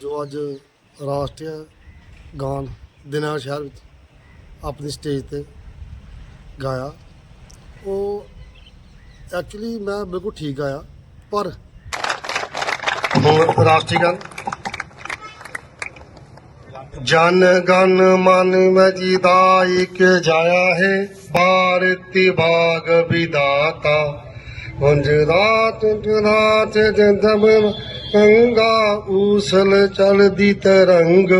ਜੋ ਅੱਜ ਰਾਸ਼ਟਰੀ ਗਾਨ ਦਿਨਾਂ ਸ਼ਹਿਰ ਵਿੱਚ ਆਪਣੀ ਸਟੇਜ ਤੇ ਗਾਇਆ। ਉਹ ਐਕਚੁਅਲੀ ਮੈਂ ਬਿਲਕੁਲ ਠੀਕ ਗਾਇਆ, ਪਰ ਹੁਣ ਰਾਸ਼ਟਰੀ ਗਾਨ। ਜਨ ਗਨ ਮਨ ਮਜੀਦਾਇਕ ਜਾਇਆ ਹੈ, ਭਾਰਤੀ ਭਾਗ ਵਿਦਾਤਾ। ਗੁੰਜ ਰਾਤ ਰਾਤ ਗੰਗਾ ਊਸਲ ਚਲਦੀ ਤਰੰਗ।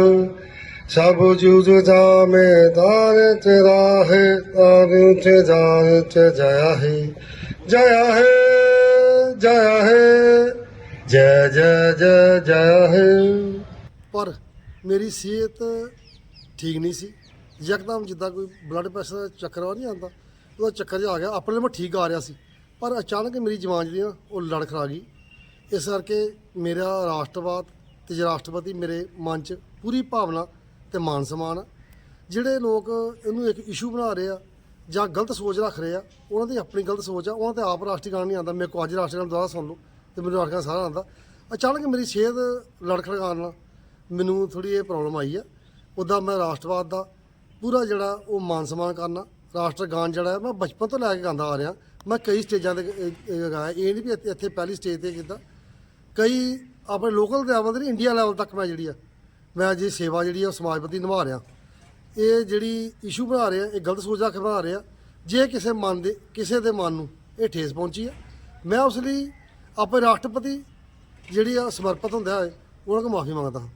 ਸਭ ਜੁਜ ਜਾਮੇ ਦਾਰ ਚ ਰਾਹੇ ਤਾਰ ਚ ਜਾਰ ਚ ਜਇਆ ਹੈ ਜਇਆ ਹੈ ਜਇਆ ਹੈ ਜੈ ਜੈ ਜੈ ਜੈ ਹੈ ਪਰ ਮੇਰੀ ਸਿਹਤ ਠੀਕ ਨਹੀਂ ਸੀ। ਯਕਦਮ ਜਿੱਦਾਂ ਕੋਈ ਬਲੱਡ ਪ੍ਰੈਸ਼ਰ ਦਾ ਚੱਕਰ ਆ ਨਹੀਂ ਆਉਂਦਾ, ਉਹਦਾ ਚੱਕਰ ਜਿਹਾ ਆ ਗਿਆ। ਆਪਣੇ ਲਈ ਮੈਂ ਠੀਕ ਆ ਰਿਹਾ ਸੀ। ਪਰ ਅਚਾਨਕ ਮੇਰੀ ਜਵਾਨ ਜਿਹੜੀ ਨਾ ਉਹ ਲੜ ਖੜਾ ਗਈ। ਇਸ ਕਰਕੇ ਮੇਰਾ ਰਾਸ਼ਟਰਵਾਦ ਤੇ ਰਾਸ਼ਟਰਪਤੀ ਮੇਰੇ ਮਨ 'ਚ ਪੂਰੀ ਭਾਵਨਾ ਤੇ ਮਾਨ ਸਮਾਨ ਆ, ਜਿਹੜੇ ਲੋਕ ਇਹਨੂੰ ਇੱਕ ਇਸ਼ੂ ਬਣਾ ਰਹੇ ਆ ਜਾਂ ਗਲਤ ਸੋਚ ਰੱਖ ਰਹੇ ਆ, ਉਹਨਾਂ ਦੀ ਆਪਣੀ ਗਲਤ ਸੋਚ ਆ, ਉਹਨਾਂ ਤੇ ਆਪ ਰਾਸ਼ਟਰੀ ਗਾਣ ਨਹੀਂ ਆਉਂਦਾ। ਮੇਰੇ ਕੋਲ ਅੱਜ ਰਾਸ਼ਟਰੀ ਗਾਣ ਦੁਬਾਰਾ ਸੁਣ ਲਓ ਤੇ ਮੈਨੂੰ ਰਾਸ਼ਟਰੀ ਗਾਣ ਸਾਰਾ ਆਉਂਦਾ। ਅਚਾਨਕ ਮੇਰੀ ਸਿਹਤ ਲੜ ਖੜਕਾਉਣ ਨਾਲ ਮੈਨੂੰ ਥੋੜੀ ਇਹ ਪ੍ਰੋਬਲਮ ਆਈ ਆ। ਉੱਦਾਂ ਮੈਂ ਰਾਸ਼ਟਰਵਾਦ ਦਾ ਪੂਰਾ ਜਿਹੜਾ ਉਹ ਮਾਨ ਸਨਮਾਨ ਕਰਨਾ, ਰਾਸ਼ਟਰ ਗਾਨ ਜਿਹੜਾ ਮੈਂ ਬਚਪਨ ਤੋਂ ਲੈ ਕੇ ਗਾਉਂਦਾ ਆ ਰਿਹਾ। ਮੈਂ ਕਈ ਸਟੇਜਾਂ ਤੇ ਗਾਇਆ। ਇਹ ਨਹੀਂ ਵੀ ਇੱਥੇ- ਇੱਥੇ ਪਹਿਲੀ ਸਟੇਜ ਤੇ ਕੀਤਾ। ਕਈ ਆਪਣੇ ਲੋਕਲ ਲੈਵਲ ਤੇ ਨਹੀਂ ਇੰਡੀਆ ਲੈਵਲ ਤੱਕ ਮੈਂ ਜਿਹੜੀ ਆ, ਮੈਂ ਜੇ ਸੇਵਾ ਜਿਹੜੀ ਆ ਉਹ ਸਮਾਜ ਪ੍ਰਤੀ ਨਿਭਾ ਰਿਹਾ। ਇਹ ਜਿਹੜੀ ਇਸ਼ੂ ਬਣਾ ਰਿਹਾ ਇਹ ਗਲਤ ਸੋਚ ਰੱਖ ਕੇ ਬਣਾ ਰਿਹਾ ਜੇ ਕਿਸੇ ਮਨ ਦੇ, ਕਿਸੇ ਦੇ ਮਨ ਨੂੰ ਇਹ ਠੇਸ ਪਹੁੰਚੀ ਆ, ਮੈਂ ਉਸ ਲਈ ਆਪਣੇ ਰਾਸ਼ਟਰਪਤੀ ਜਿਹੜੀ ਆ ਸਮਰਪਿਤ ਹੁੰਦਾ ਹੈ, ਉਹਨਾਂ ਕੋਲ ਮਾਫੀ ਮੰਗਦਾ ਹਾਂ।